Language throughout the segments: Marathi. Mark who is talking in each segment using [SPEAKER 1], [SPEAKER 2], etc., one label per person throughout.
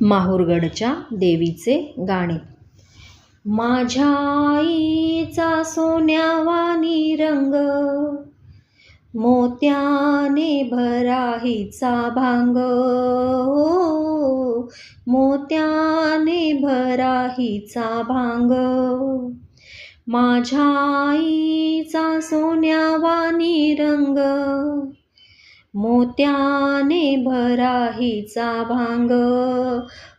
[SPEAKER 1] माहूरगडच्या देवीचे गाणे. माझ्या आईचा सोन्यावानी रंग मोत्याने भराहीचा भांग. हो, मोत्याने भराहीचा भांग. माझ्या आईचा सोन्यावानी रंग मोत्याने भराहीचा भांग.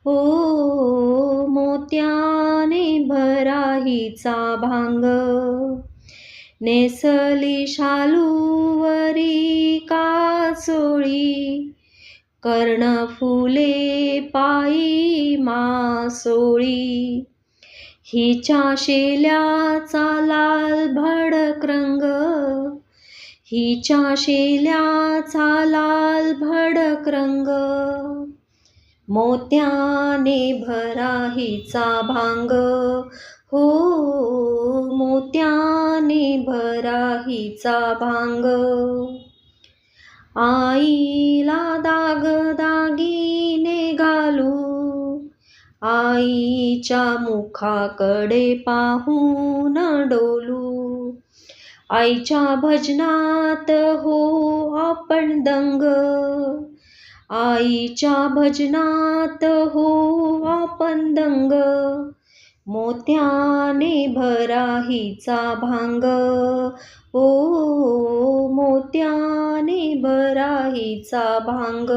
[SPEAKER 1] ओ मोत्याने भराहीचा भांग. नेसली शालूवरी कासोळी कर्णफुले पायी मासोळी. हिच्या शेल्याचा लाल भडक रंग हिच्या शेल्याचा लाल भडक रंग. मोत्याने भराहीचा भांग. हो मोत्याने भराहीचा भांग. आईला दाग दागिने घालू. आईच्या मुखाकडे पाहून डोलू. आईच्या भजनात हो आपण दंग. आईच्या भजनात हो आपण दंग. मोत्याने भराहीचा भांग. ओ मोत्याने भराहीचा भांग.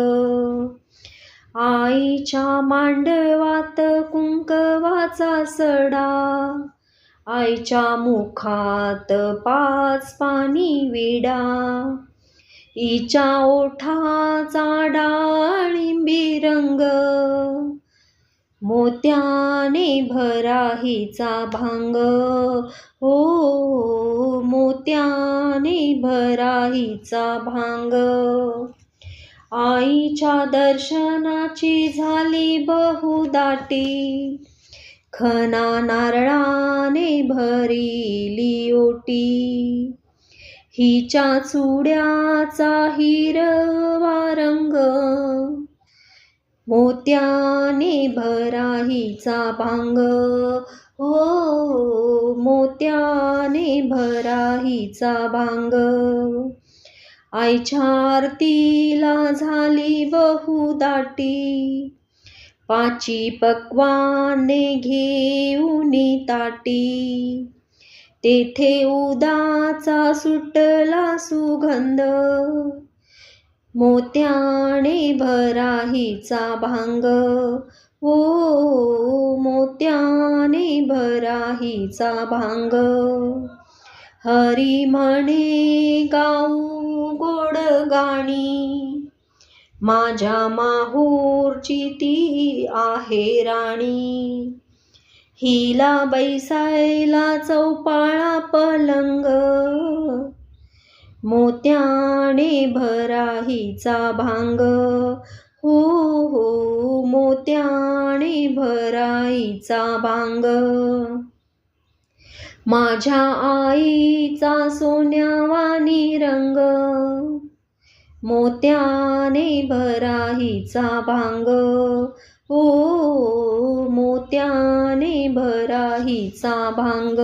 [SPEAKER 1] आईच्या मांडवात कुंकवाचा सडा. आईच्या मुखात पाच पाणी विडा. हिच्या ओठाचा डाळिंबी रंग. मोत्याने भराहीचा भांग. हो मोत्याने भराहीचा भांग. आईच्या दर्शनाची झाली बहुदाटी. खना नारळाने भरिली ओटी. हिच्या चुड्याचा हिरवा रंग मोत्याने भराहीचा भांग. हो मोत्याने भराहीचा भांग. आईच्या आरतीला झाली बहुदाटी. पाची पक्वाने घेऊन ताटी. तेथे उदाचा सुटला सुगंध. मोत्याने भराहीचा भांग. ओ मोत्याने भराहीचा भांग. हरी म्हणे गाऊ गोड गाणी. माझ्या माहूरची ती आहे राणी. हिला बैसायला चौपाळा पलंग. मोत्याने भराहीचा भांग. हो हो मोत्याने भराईचा भांग. माझ्या आईचा सोन्यावानी रंग. मोत्याने भराहीचा भांग. ओ मोत्याने भराहीचा भांग.